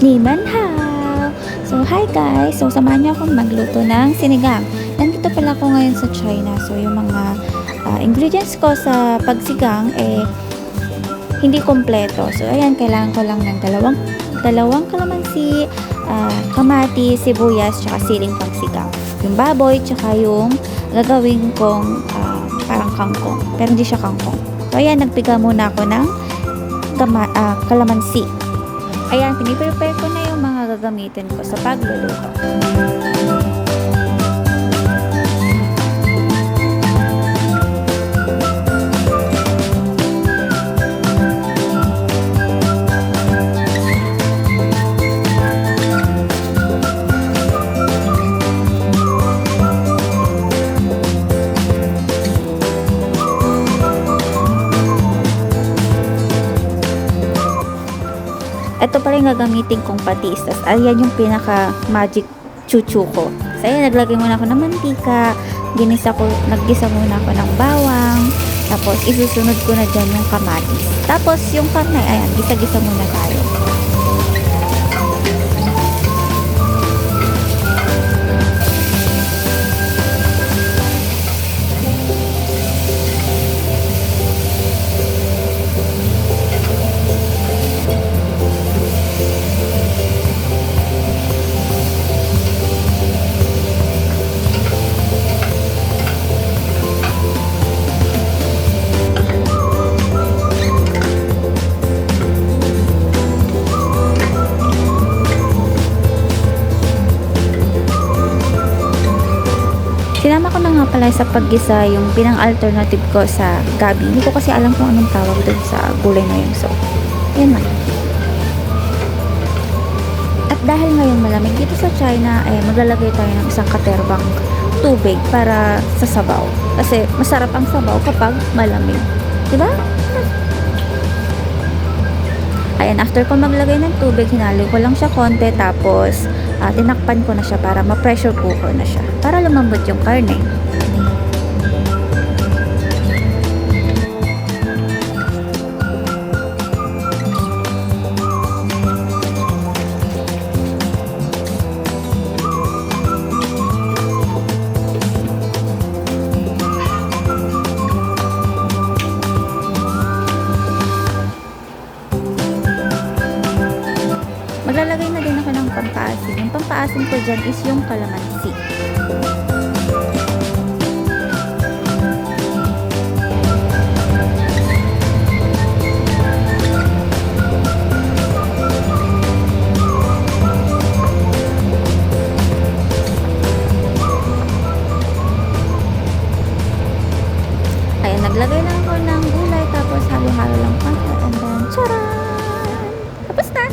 ni Manhao. So, hi guys! So, samahan niyo akong magluto ng sinigang. Nandito pala ako ngayon sa China. So, yung mga ah, ingredients ko sa pagsigang, eh, hindi kompleto. So, ayan, kailangan ko lang ng dalawang, dalawang kalamansi, ah, kamati, sibuyas, tsaka siling pagsigang. Yung baboy, tsaka yung gagawin kong ah, parang kangkong. Pero hindi siya kangkong. So, ayan, nagpiga muna ako ng kama, ah, kalamansi. Ayan, piniprepare ko na yung mga gagamitin ko sa pagluluto. Ito pala yung gagamitin kong patis. Tapos, ayan yung pinaka magic chuchu ko. So, ayan, naglagay muna ako ng mantika. Ginisa ko, naggisa muna ako ng bawang. Tapos, isusunod ko na dyan yung kamatis. Tapos, yung karne, ayan, gisa-gisa muna tayo. Sinama ko na nga pala sa paggisa yung pinang alternative ko sa gabi. Hindi ko kasi alam kung anong tawag doon sa gulay na yun. So, yan na. At dahil ngayon malamig dito sa China, eh, maglalagay tayo ng isang katerbang tubig para sa sabaw. Kasi masarap ang sabaw kapag malamig. Diba? Ayan, after ko maglagay ng tubig, hinalo ko lang siya konti, tapos ah, tinakpan ko na siya para ma-pressure cooker na siya. Para lumambot yung karne. Maglalagay na din ako ng pampaasim. Yung pampaasim ko dyan is yung kalamansi. Ayan, naglagay na ako ng gulay tapos halo-halo lang pa. And then, charan! Tapos na!